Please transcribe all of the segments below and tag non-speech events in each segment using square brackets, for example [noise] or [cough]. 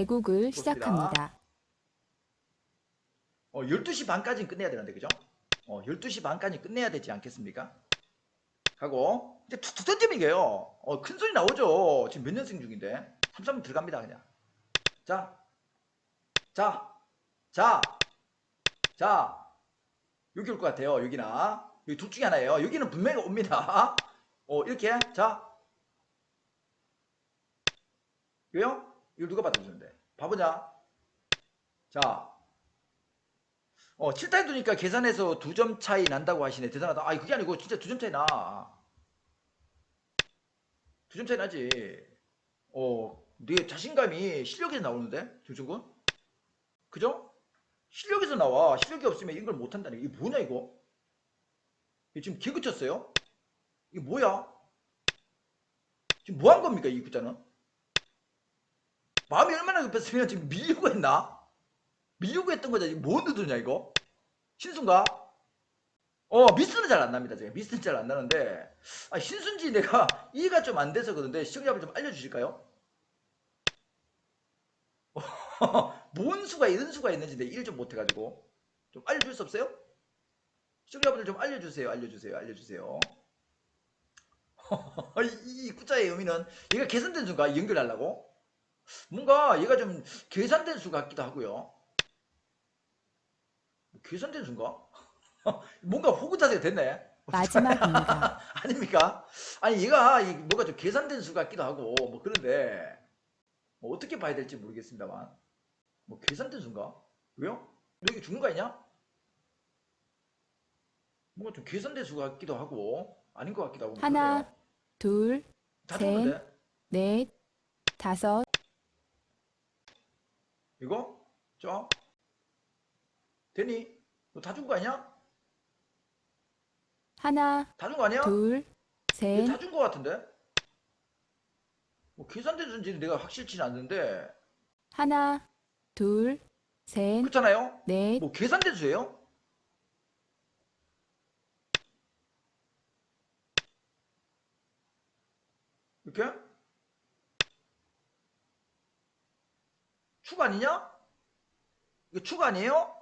대국을 좋습니다. 시작합니다. 어, 12시 반까지는 끝내야 되는데, 그죠? 어, 12시 반까지 끝내야 되지 않겠습니까? 하고, 이제 툭툭 던지면 이겨요. 어, 큰 소리 나오죠? 지금 몇 년생 중인데. 3, 3 들어갑니다, 그냥. 자, 자, 자, 자. 여기 올 것 같아요, 여기나. 여기 둘 중에 하나예요. 여기는 분명히 옵니다. 어, 이렇게. 자. 이거요? 이걸 누가 받아주는데? 바보냐? 자. 어, 7타에 두니까 계산해서 두 점 차이 난다고 하시네. 대단하다. 아니, 그게 아니고 진짜 두 점 차이 나. 두 점 차이 나지. 어, 네 자신감이 실력에서 나오는데, 조준군? 그죠? 실력에서 나와. 실력이 없으면 이걸 못한다는 게. 이게 뭐냐, 이거? 이거 지금 개그 쳤어요? 이게 뭐야? 지금 뭐 한 겁니까, 이 구자는? 마음이 얼마나 급했으면 지금 밀려고 했나? 밀려고 했던 거죠. 지금 뭐 누르냐 이거? 신순가? 어 미스는 잘 안 납니다. 제가 미스는 잘 안 나는데 아, 신순지 내가 [laughs] 이해가 좀 안 돼서 그런데 시청자분 좀 알려주실까요? [laughs] 뭔 수가 이런 수가 있는지 내가 일좀 못해가지고 좀 알려줄 수 없어요? 시청자분들 좀 알려주세요. 알려주세요. 알려주세요. [laughs] 이, 이 구자의 의미는 얘가 계산된 수가 연결하려고 뭔가 얘가 좀 계산된 수 같기도 하고요. 계산된 수인가? [laughs] 뭔가 호구 자세가 됐네. 마지막입니다. [laughs] 아닙니까? 아니 얘가 이 뭔가 좀 계산된 수 같기도 하고 뭐 그런데 뭐 어떻게 봐야 될지 모르겠습니다만 뭐 계산된 수인가? 왜요? 너 이게 죽는 거 아니냐? 뭔가 좀 계산된 수 같기도 하고 아닌 것 같기도 하고 뭐 하나, 그러네요. 둘, 다 셋. 넷, 다섯, 이거? 저? 되니? 너 다 준 거 아니야? 하나, 다 준 거 아니야? 둘, 셋, 다준 거 같은데? 뭐 계산된 수인지는 내가 확실치는 않는데 하나, 둘, 셋, 그렇잖아요? 넷, 뭐 계산된 수예요? 이렇게? 축 아니냐? 이거 축 아니에요?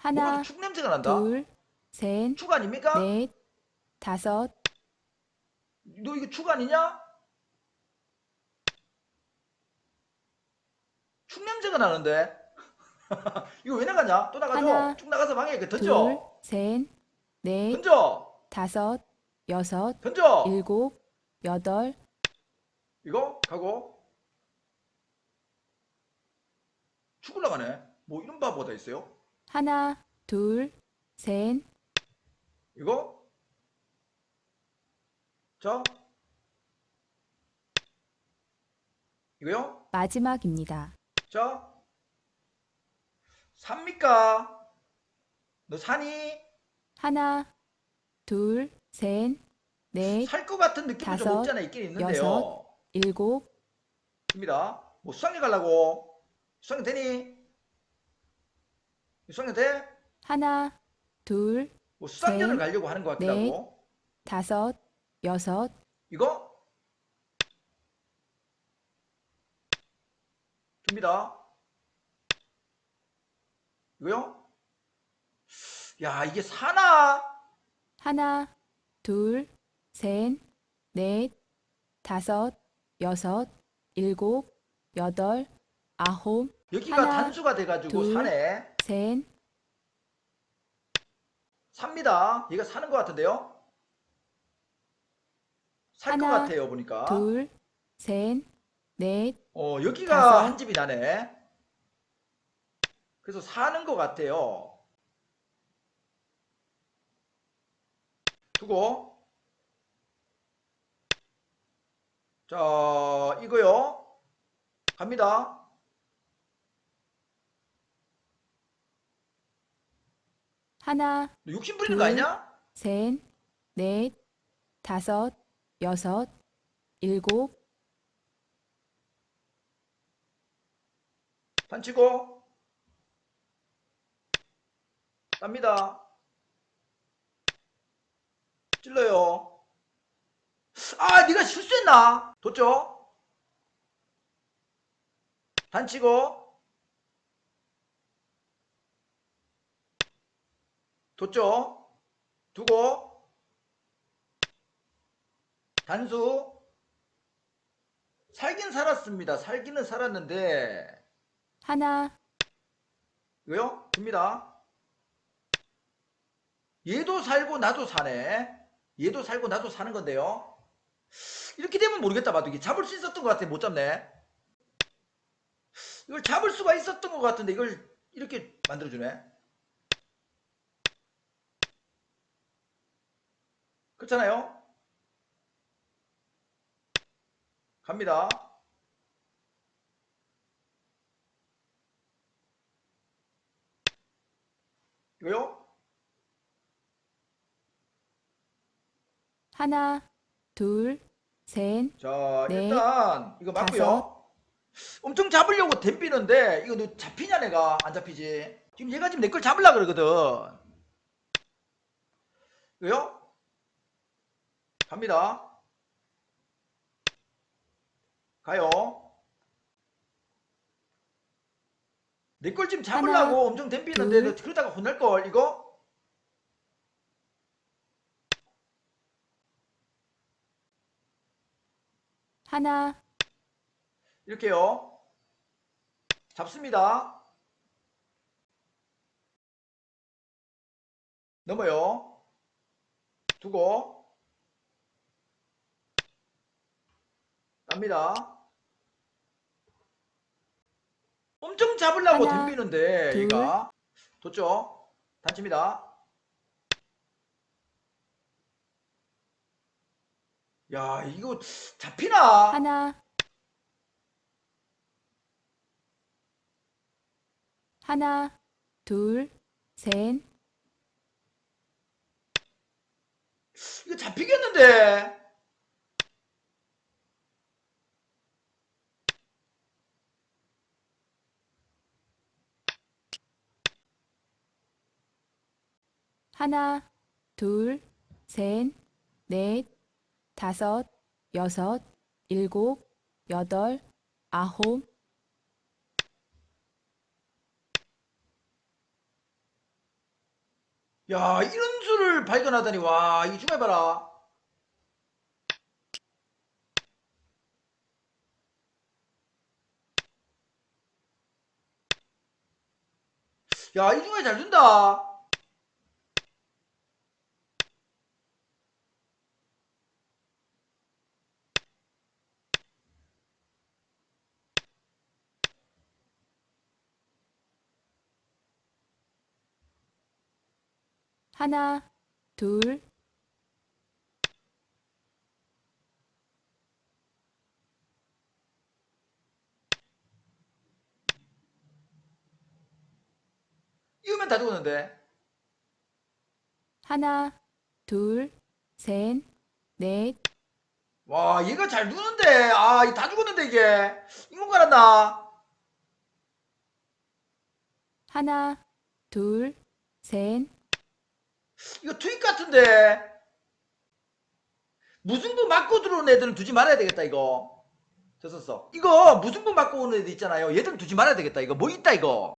하나, 좀축 냄새가 난다. 둘, 셋, 축 아닙니까? 넷, 다섯, 너 이거 축 아니냐? 축 냄새가 나는데. [laughs] 이거 왜 나가냐? 또 나가죠? 하나, 축 나가서 방에 그 둘, 던져. 셋, 넷, 던져. 다섯, 여섯, 던져. 일곱, 여덟, 이거 가고 축 올라가네. 뭐 이런 바보다 있어요? 하나, 둘, 셋, 이거 자 이거요? 마지막입니다. 자 삽니까? 너 사니? 하나, 둘, 셋, 넷, 살 것 같은 느낌도 좀 다섯, 없잖아 있긴 있는데요. 여섯. 일곱, 입니다. 뭐 수학여 가려고 수학여 되니? 수학여 돼? 하나, 둘, 뭐 수학여를 셋, 가려고 하는 것 같기도 넷. 하고 다섯, 여섯, 이거 줍니다. 이거요? 야 이게 사나? 하나, 둘, 셋, 넷, 다섯, 여섯, 일곱, 여덟, 아홉, 여기가 하나, 단수가 돼가지고 둘. 사네. 셋, 삽니다. 얘가 사는 것 같은데요? 살 것 하나, 같아요 보니까. 둘, 셋, 넷, 어 여기가 다섯. 한 집이 나네. 그래서 사는 것 같아요. 두고 자 이거요 갑니다. 하나, 너 욕심 부리는 거 둘. 아니냐? 셋, 넷, 다섯, 여섯, 일곱, 단치고 땁니다. 찔러요. 아, 네가 실수했나? 뒀죠? 단치고 뒀죠? 두고 단수 살긴 살았습니다. 살기는 살았는데 하나, 이거요? 듭니다. 얘도 살고 나도 사네. 얘도 살고 나도 사는 건데요. 이렇게 되면 모르겠다 봐도 이게 잡을 수 있었던 것 같아 못 잡네. 이걸 잡을 수가 있었던 것 같은데 이걸 이렇게 만들어주네. 그렇잖아요. 갑니다. 이거요? 하나, 둘, 셋, 자 넷, 일단 이거 맞고요. 다섯. 엄청 잡으려고 댐비는데 이거 너 잡히냐 내가 안 잡히지? 지금 얘가 지금 내 걸 잡으려 그러거든. 이거요? 갑니다. 가요. 내 걸 지금 잡으려고 하나, 엄청 댐비는데 둘. 너 그러다가 혼날 걸 이거? 하나, 이렇게요. 잡습니다. 넘어요. 두고 갑니다. 엄청 잡으려고 하나, 덤비는데 둘. 얘가 뒀죠? 단칩니다. 야 이거 잡히나? 하나, 하나, 둘, 셋, 이거 잡히겠는데? 하나, 둘, 셋, 넷, 다섯, 여섯, 일곱, 여덟, 아홉, 야 이런 수를 발견하다니 와 이거 좀 해봐라. 야 이 중에 잘 준다 하나, 둘, 이거면 다 죽었는데. 하나, 둘, 셋, 넷, 와 얘가 잘 두는데. 아 다 죽었는데 이게. 인공 갈았나 하나, 둘, 셋, 이거 투입 같은데. 무승부 맞고 들어오는 애들은 두지 말아야 되겠다 이거. 됐었어. 이거 무승부 맞고 오는 애들 있잖아요. 얘들은 두지 말아야 되겠다 이거. 뭐 있다 이거